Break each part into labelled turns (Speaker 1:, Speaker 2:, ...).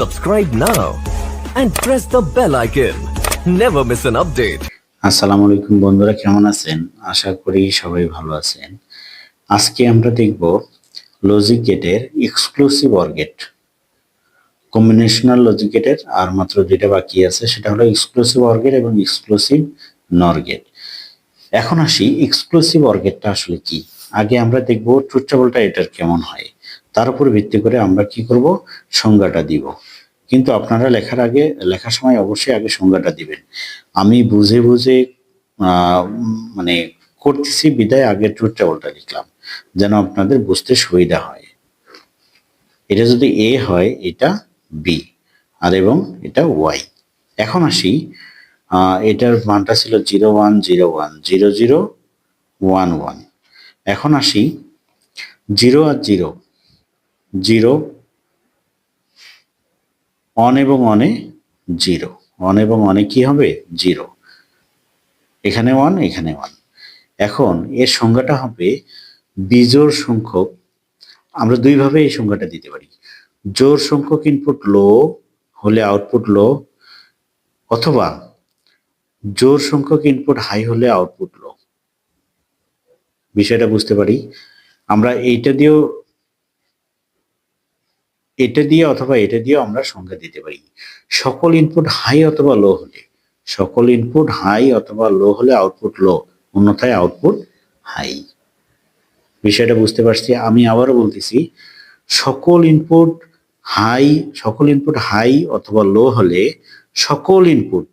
Speaker 1: Subscribe now and press the bell icon. Never miss an update.
Speaker 2: আসসালামু আলাইকুম বন্ধুরা, কেমন আছেন? আশা করি সবাই ভালো আছেন। আজকে আমরা দেখব লজিক গেটের exclusive or gate combinational logic গেটের আর মাত্র যেটা বাকি আছে, সেটা হলো এক্সক্লুসিভ অর গেট এবং এক্সক্লুসিভ নর গেট এখন আসি এক্সক্লুসিভ অর গেটটা আসলে কি? আগে আমরা দেখব ট্রুথ এটার কেমন হয়। তার উপর ভিত্তি করে আমরা কি করব? সংজ্ঞাটা দিব। কিন্তু আপনারা লেখার আগে, লেখার সময় অবশ্যই আগে সংজ্ঞাটা দিবেন। আমি বুঝে বুঝে মানে করতেছি, বিদায় আগে ট্রুথ টেবলটা লিখলাম, যেন আপনাদের বুঝতে সুবিধা হয়। এটা যদি এ হয়, এটা বি, আর এবং এটা ওয়াই। এখন আসি এটার মানটা ছিল zero one zero one, zero zero, one one. এখন আসি, জিরো আর জিরো জিরো। অন এবং অনে জিরো। অন এবং অনে কি হবে? জিরো। এখানে ওয়ান এখানে ওয়ান এখন এর সংজ্ঞাটা হবে বিজোড় সংখ্যক। আমরা দুইভাবে এই সংজ্ঞাটা দিতে পারি। জোর সংখ্যক ইনপুট লো হলে আউটপুট লো অথবা জোর সংখ্যক ইনপুট হাই হলে আউটপুট লো বিষয়টা বুঝতে পারি। আমরা এইটা দিয়েও এটা দিয়ে অথবা এটা দিয়েও আমরা সংজ্ঞা দিতে পারি। সকল ইনপুট হাই অথবা লো হলে, সকল ইনপুট হাই অথবা লো হলে আউটপুট লো অন্যথায় আউটপুট হাই বিষয়টা বুঝতে পারছি, আমি আবারও বলতেছি, সকল ইনপুট হাই সকল ইনপুট হাই অথবা লো হলে, সকল ইনপুট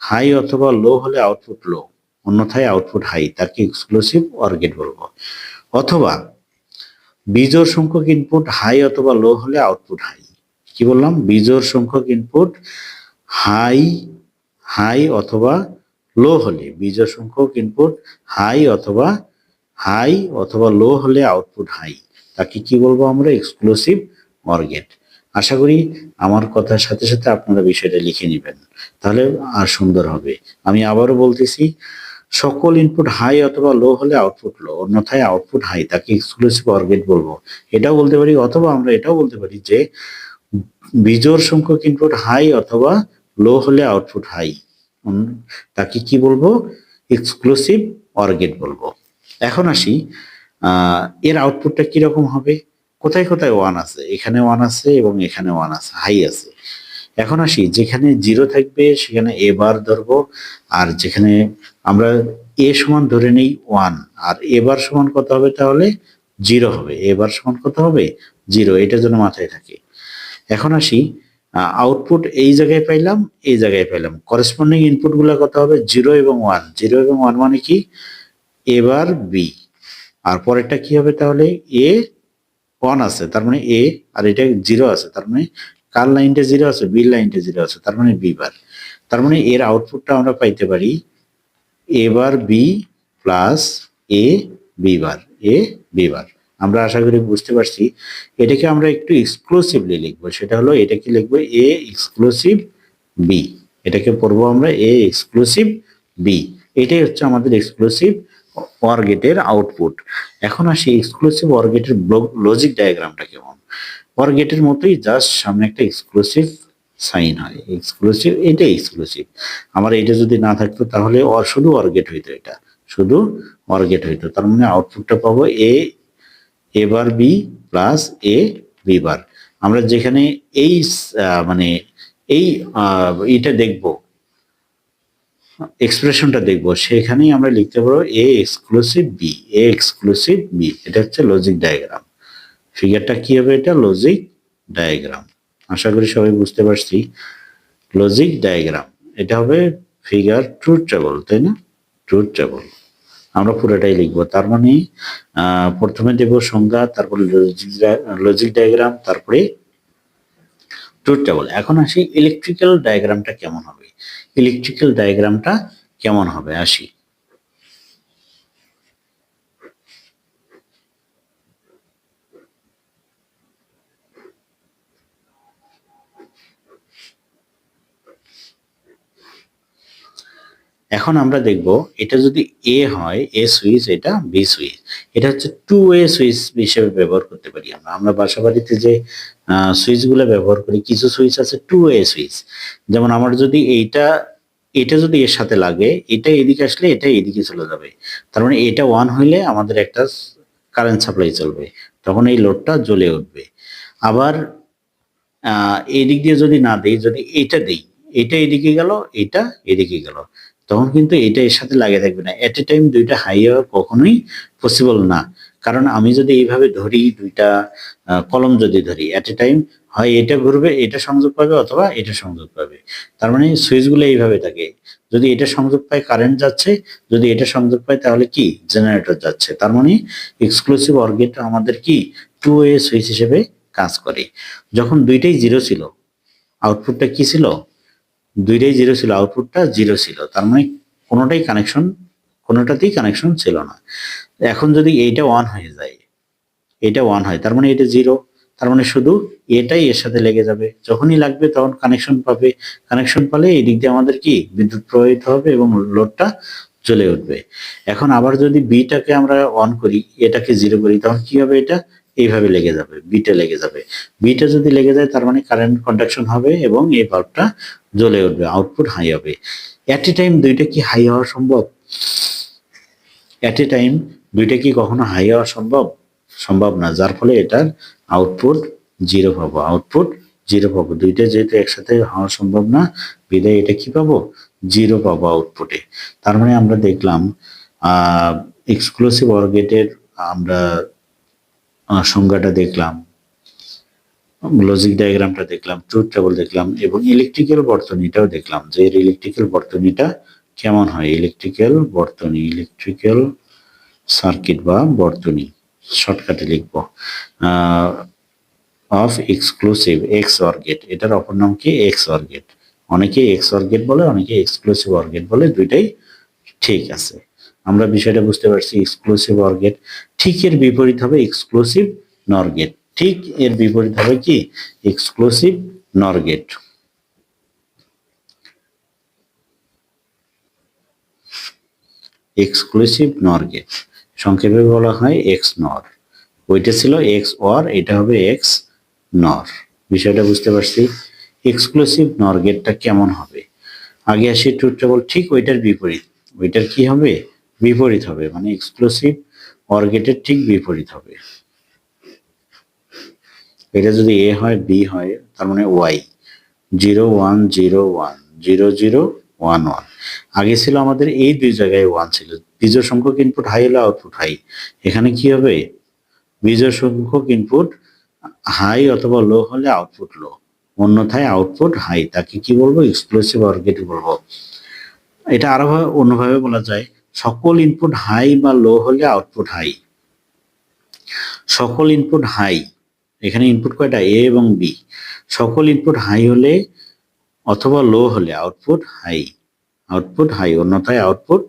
Speaker 2: হাই অথবা লো হলে আউটপুট লো অন্যথায় আউটপুট হাই তাকে এক্সক্লুসিভ অর গেট বলব অথবা বিজোড় সংখ্যক ইনপুট হাই অথবা লো হলে আউটপুট হাই কি বললাম? বিজোড় সংখ্যক ইনপুট হাই হাই অথবা লো হলে, বিজোড় সংখ্যক ইনপুট হাই অথবা হাই অথবা লো হলে আউটপুট হাই তাকে কি বলব আমরা? এক্সক্লুসিভ অর গেট আশা করি আমার কথার সাথে সাথে আপনারা বিষয়টা লিখে নেবেন। তাহলে আর সুন্দর হবে। আমি আবারও বলতেছি সকল ইনপুট হাই অথবা লো হলে আউটপুট লো অন্যথায় আউটপুট হাই তাকে এক্সক্লুসিভ অরগেট বলব। এটাও বলতে পারি, অথবা আমরা এটাও বলতে পারি যে বিজোর সংখ্যক ইনপুট হাই অথবা লো হলে আউটপুট হাই তাকে কি বলব? এক্সক্লুসিভ অর গেট বলব। এখন আসি এর আউটপুটটা কীরকম হবে? কোথায় কোথায় ওয়ান আছে? এখানে ওয়ান আছে এবং এখানে ওয়ান আছে হাই আছে। এখন আসি, যেখানে জিরো থাকবে সেখানে এ বার ধরবো, আর যেখানে আমরা এ সমান ধরে নেই ওয়ান আর এ বার সমান কত হবে তাহলে জিরো হবে এ বার সমান কত হবে জিরো এটা যেন মাথায় থাকে। এখন আসি আউটপুট এই জায়গায় পাইলাম, এই জায়গায় পাইলাম করেসপন্ডিং ইনপুটগুলো কত হবে? জিরো এবং ওয়ান জিরো এবং ওয়ান মানে কি? এবার বি আর পরেরটা কি হবে তাহলে? এ ওয়ান আছে, তার মানে এ আর এটা জিরো আছে, তার মানে কার লাইনটা জিরো আছে বি লাইনটা জিরো আছে, তার মানে বি বার তার মানে এর আউটপুটটা আমরা পাইতে পারি A bar B plus A B bar A B bar আমরা আশা করি বুঝতে পারছি। এটাকে আমরা একটু এক্সক্লুসিভলি লিখব, সেটা হলো এটা কি লিখব? এ এক্সক্লুসিভ বি এটাকে পড়ব আমরা এ এক্সক্লুসিভ বি এটাই হচ্ছে আমাদের এক্সক্লুসিভ অর গেটের আউটপুট এখন আসি এক্সক্লুসিভ অর গেটের লজিক ডায়াগ্রামটা কেমন? অর গেটের মতোই জাস্ট সামনে একটা এক্সক্লুসিভ সাইন হয়। এক্সক্লুসিভ এটা এক্সক্লুসিভ আমার এটা যদি না থাকতো তাহলে অর শুধু অর গেট হইতো এটা। শুধু অর গেট হইতো। তার মানে আউটপুটটা পাবো A A bar B plus A B bar আমরা যেখানে এই মানে এই এটা দেখব এক্সপ্রেশনটা দেখব, সেখানেই আমরা লিখতে পারব A exclusive B A exclusive B এটা হচ্ছে লজিক ডায়াগ্রাম ফিগারটা কি হবে এটা? লজিক ডায়াগ্রাম আশা করি সবাই বুঝতে পারছি। লজিক ডায়াগ্রাম এটা হবে ফিগার ট্রুথ টেবল তাই না? ট্রুথ টেবল আমরা পুরোটাই লিখব। তার মানে প্রথমে দেব সংজ্ঞা, তারপরে লজিক ডায়াগ্রাম তারপরে ট্রুথ টেবল এখন আসি ইলেকট্রিক্যাল ডায়াগ্রামটা কেমন হবে? ইলেকট্রিক্যাল ডায়াগ্রামটা কেমন হবে? আসি। এখন আমরা দেখব এটা যদি এ হয় এ সুইচ, এটা বি সুইচ। এটা হচ্ছে টু ওয়ে সুইচ হিসেবে ব্যবহার করতে পারি আমরা। আমরা বাসা বাড়িতে যে সুইচগুলো ব্যবহার করি, কিছু সুইচ আছে টু ওয়ে সুইচ। যেমন আমার যদি এইটা, এটা যদি এর সাথে লাগে, এটা এদিকে আসলে এটা এদিকে চলে যাবে। তার মানে এটা ওয়ান হইলে আমাদের একটা কারেন্ট সাপ্লাই চলবে। তখন এই লোডটা জ্বলে উঠবে। আবার এই দিয়ে যদি না দেই, যদি এটা দেই, এটা এদিকে গেল, এটা এদিকে গেল। তখন কিন্তু এটা এর সাথে লাগে থাকবে না। এট এ টাইম দুইটা হাই হওয়া কখনোই পসিবল না। কারণ আমি যদি এইভাবে ধরি দুইটা কলম যদি ধরি এট এ টাইম হয় এটা ঘুরবে, এটা সংযোগ পাবে অথবা এটা সংযোগ পাবে। তার মানে সুইচগুলো এইভাবে থাকে। যদি এটা সংযোগ পায় কারেন্ট যাচ্ছে, যদি এটা সংযোগ পায় তাহলে কি? জেনারেটর যাচ্ছে। তার মানে এক্সক্লুসিভ অর্গেট আমাদের কি? টু ওয়ে সুইচ হিসেবে কাজ করে। যখন দুইটাই জিরো ছিল আউটপুটটা কি ছিল? দুইটাই জিরো ছিল আউটপুটটা জিরো ছিল। তার মানে কোনোটাই কানেকশন কোনোটাতেই কানেকশন ছিল না। এখন যদি এইটা ওয়ান হয়ে যায় এটা ওয়ান হয়, তার মানে এটা জিরো তার মানে শুধু এটাই এর সাথে লেগে যাবে। যখনই লাগবে তখন কানেকশন পাবে। কানেকশন পালে এই দিক দিয়ে আমাদের কি? বিদ্যুৎ প্রবাহিত হবে এবং লোডটা চলে উঠবে। এখন আবার যদি বিটাকে আমরা অন করি, এটাকে জিরো করি, তখন কি হবে এটা? এইভাবে লেগে যাবে বিটা লেগে যাবে। বিটা যদি লেগে যায় তার মানে কারেন্ট কন্ডাকশন হবে এবং এই বাল্বটা জ্বলে উঠবে আউটপুট হাই হবে। অ্যাট এ টাইম দুইটা কি হাই হওয়া সম্ভব? অ্যাট এ টাইম দুইটা কি কখনো হাই হওয়া সম্ভব? সম্ভব না যার ফলে এটার আউটপুট জিরো পাবো। আউটপুট জিরো পাবো। দুইটা যেহেতু একসাথে হওয়া সম্ভব না বিদায় এটা কি পাবো? জিরো পাবো আউটপুটে তার মানে আমরা দেখলাম এক্সক্লুসিভ অর্গেটের আমরা আহ, সংজ্ঞাটা দেখলাম লজিক ডায়াগ্রামটা দেখলাম ট্রুথ টেবল দেখলাম, এবং ইলেকট্রিক্যাল বর্তনীটাও দেখলাম যে এর ইলেকট্রিক্যাল বর্তনীটা কেমন হয়? ইলেকট্রিক্যাল বর্তনী ইলেকট্রিক্যাল সার্কিট বা বর্তনী শর্টকাটে লিখব অফ এক্সক্লুসিভ এক্স অর্গেট এটার অপর নাম কি? এক্স অর্গেট অনেকে এক্স অর্গেট বলে অনেকে এক্সক্লুসিভ অর্গেট বলে, দুইটাই ঠিক আছে। আমরা বিষয়টা বুঝতে পারছি এক্সক্লুসিভ অর্গেট ঠিক এর বিপরীত হবে এক্সক্লুসিভ নরগেট ঠিক এর বিপরীত হবে কি? Exclusive nor gate exclusive nor gate সংক্ষেপে বলা হয় এক্স নর ওইটা ছিল এক্স অর এটা হবে এক্স নর বিষয়টা বুঝতে পারছি। এক্সক্লুসিভ নর গেটটা কেমন হবে? আগে আসি ট্রুথ ঠিক ওইটার বিপরীত। ওইটার কি হবে? বিপরীত হবে মানে এক্সক্লুসিভ অর গেটের ঠিক বিপরীত হবে। এটা যদি এ হয় বি হয়, তার মানে Y zero one zero one zero zero one one আগে ছিল আমাদের এই দুই জায়গায় ওয়ান ছিল। বিজয় সংখ্যক ইনপুট হাই হলে আউটপুট হাই এখানে কি হবে? বিজয় সংখ্যক ইনপুট হাই অথবা লো হলে আউটপুট লো অন্যথায় আউটপুট হাই তাকে কি বলব? এক্সক্লুসিভ অর্গেট বলব। এটা আরও অন্যভাবে বলা যায়। সকল ইনপুট হাই বা লো হলে আউটপুট হাই সকল ইনপুট হাই এখানে ইনপুট কয়টা? এ এবং বি সকল ইনপুট হাই হলে অথবা লো হলে আউটপুট হাই আউটপুট হাই অন্যথায় আউটপুট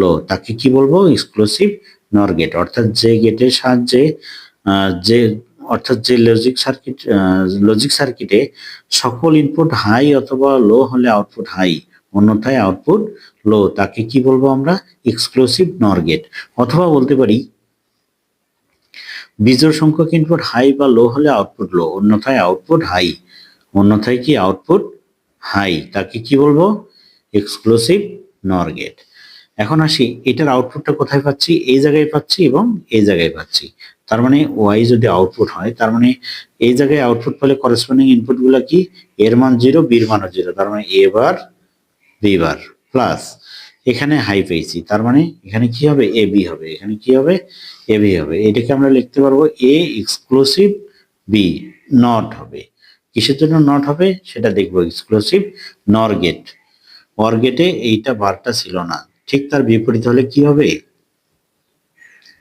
Speaker 2: লো তাকে কি বলব? এক্সক্লুসিভ নর গেট অর্থাৎ যে গেটের সাহায্যে যে, অর্থাৎ যে লজিক সার্কিট লজিক সার্কিটে সকল ইনপুট হাই অথবা লো হলে আউটপুট হাই অন্যথায় আউটপুট লো তাকে কি বলব আমরা? এক্সক্লুসিভ নর গেট অথবা বলতে পারি, বিজোড় সংখ্যক ইনপুট হাই বা লো হলে আউটপুট লো অন্যথায় আউটপুট হাই অন্যথায় কি আউটপুট হাই তাকে কি বলব? এক্সক্লুসিভ নর গেট এখন আসি, এটার আউটপুটটা কোথায় পাচ্ছি? এই জায়গায় পাচ্ছি এবং এই জায়গায় পাচ্ছি। তার মানে ওয়াই যদি আউটপুট হয়, তার মানে এই জায়গায় আউটপুট পেলে করেসপন্ডিং ইনপুটগুলো কি? এর মান জিরো বির মানও জিরো তার মানে A bar B bar plus এখানে হাই পেয়েছি তার মানে এখানে কি হবে? এ বি হবে। এখানে কি হবে? এ বি হবে। এটাকে আমরা লিখতে পারব এ এক্সক্লুসিভ বি নট হবে। কিসের জন্য নট হবে? সেটা দেখব। এক্সক্লুসিভ নর গেট গেটে এইটা বারটা ছিল না। ঠিক তার বিপরীত হলে কি হবে?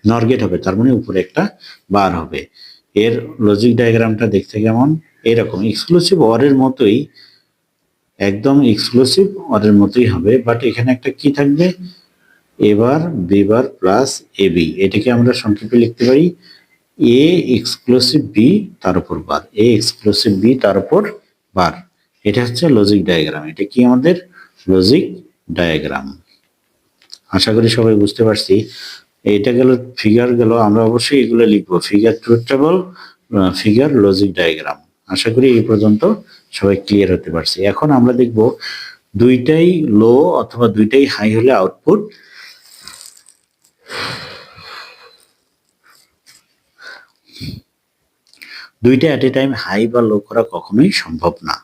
Speaker 2: নর গেট হবে। তার মানে উপরে একটা বার হবে। এর লজিক ডায়াগ্রামটা দেখতে কেমন? এরকম। এক্সক্লুসিভ অরের মতোই একদম এক্সক্লুসিভ ওদের মতোই হবে বাট এখানে একটা কি থাকবে? এবার, বিবার প্লাস এ বি, এটাকে আমরা সংক্ষেপে লিখতে পারি, এ এক্সক্লুসিভ বি তার উপর বার, এ এক্সক্লুসিভ বি তার উপর বার। এটা হচ্ছে লজিক ডায়াগ্রাম এটা কি আমাদের? লজিক ডায়াগ্রাম আশা করি সবাই বুঝতে পারছি। এটা গেল ফিগার গেল, আমরা অবশ্যই এগুলো লিখব। Figure truth table figure logic diagram আশা করি এই পর্যন্ত সবাই ক্লিয়ার হতে পারছে। এখন আমরা দেখব দুইটাই লো অথবা দুইটাই হাই হলে আউটপুট দুইটা অ্যাট এ টাইম হাই বা লো করা কখনোই সম্ভব না।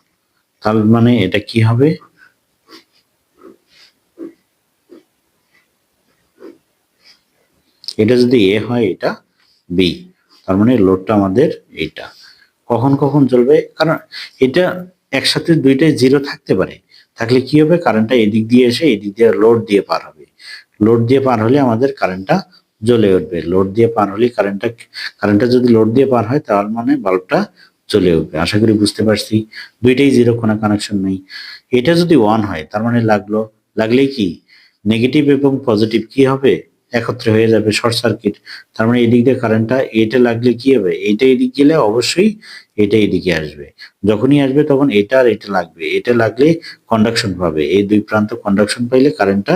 Speaker 2: তার মানে এটা কি হবে? এটা যদি এ হয় এটা বি তার মানে লোডটা আমাদের এইটা। কখন কখন চলবে কারণ এটা একসাথে দুইটাই জিরো থাকতে পারে। থাকলে কি হবে? কারেন্টটা এদিক দিয়ে এসে এদিক দিয়ে লোড দিয়ে পার হবে। লোড দিয়ে পার হলে আমাদের কারেন্টটা জ্বলে উঠবে। লোড দিয়ে পার হলে কারেন্টটা কারেন্টটা যদি লোড দিয়ে পার হয় তাহলে মানে বাল্বটা জ্বলে উঠবে। আশা করি বুঝতে পারছি। দুইটাই জিরো কোনো কানেকশন নেই। এটা যদি ওয়ান হয়, তার মানে লাগল। লাগলেই কি? নেগেটিভ এবং পজিটিভ কি হবে? একত্রে হয়ে যাবে শর্ট সার্কিট। তার মানে এদিক দিয়ে কারেন্টটা এটা লাগলে কি হবে? এটা এদিক গেলে অবশ্যই এটা এদিকে আসবে। যখনই আসবে তখন এটা আর এটা লাগবে। এটা লাগলে কন্ডাকশন পাবে। এই দুই প্রান্ত কন্ডাকশন পাইলে কারেন্টটা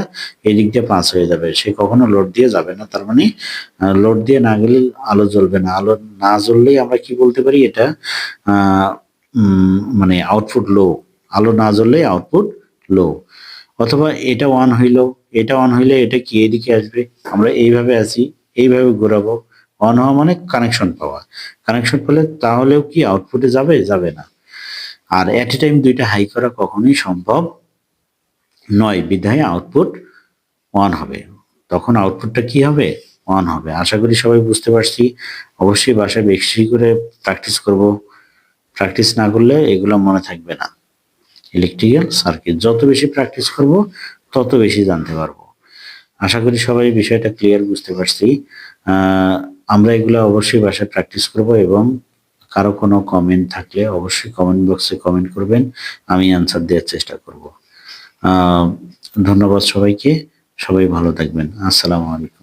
Speaker 2: এদিক দিয়ে পাস হয়ে যাবে। সে কখনো লোড দিয়ে যাবে না। তার মানে লোড দিয়ে না গেলে আলো জ্বলবে না। আলো না জ্বললেই আমরা কি বলতে পারি? এটা মানে আউটপুট লো আলো না জ্বললে আউটপুট লো অথবা এটা ওয়ান হইল, এটা অন হইলে এটা কি এদিকে আসবে? আমরা এইভাবে আছি, এইভাবে ঘোরাবো। অন হওয়া মানে কানেকশন পাওয়া। কানেকশন পেলে তাহলেও কি আউটপুটে যাবে? যাবে না। আর এট এ টাইম দুইটা হাই করা কখনোই সম্ভব নয়। বিধায় আউটপুট অন হবে। তখন আউটপুটটা কি হবে? অন হবে। আশা করি সবাই বুঝতে পারছি। অবশ্যই বাসায় বেশি করে প্র্যাকটিস করব। প্র্যাকটিস না করলে এগুলো মনে থাকবে না। ইলেকট্রিক্যাল সার্কিট যত বেশি প্র্যাকটিস করব, তত বেশি জানতে পারব। আশা করি সবাই বিষয়টা ক্লিয়ার বুঝতে পারছি। আমরা এগুলো অবশ্যই বাসায় প্র্যাকটিস করব এবং কারও কোনো কমেন্ট থাকলে অবশ্যই কমেন্ট বক্সে কমেন্ট করবেন। আমি অ্যান্সার দেওয়ার চেষ্টা করব। ধন্যবাদ সবাইকে। সবাই ভালো থাকবেন। আসসালামু আলাইকুম।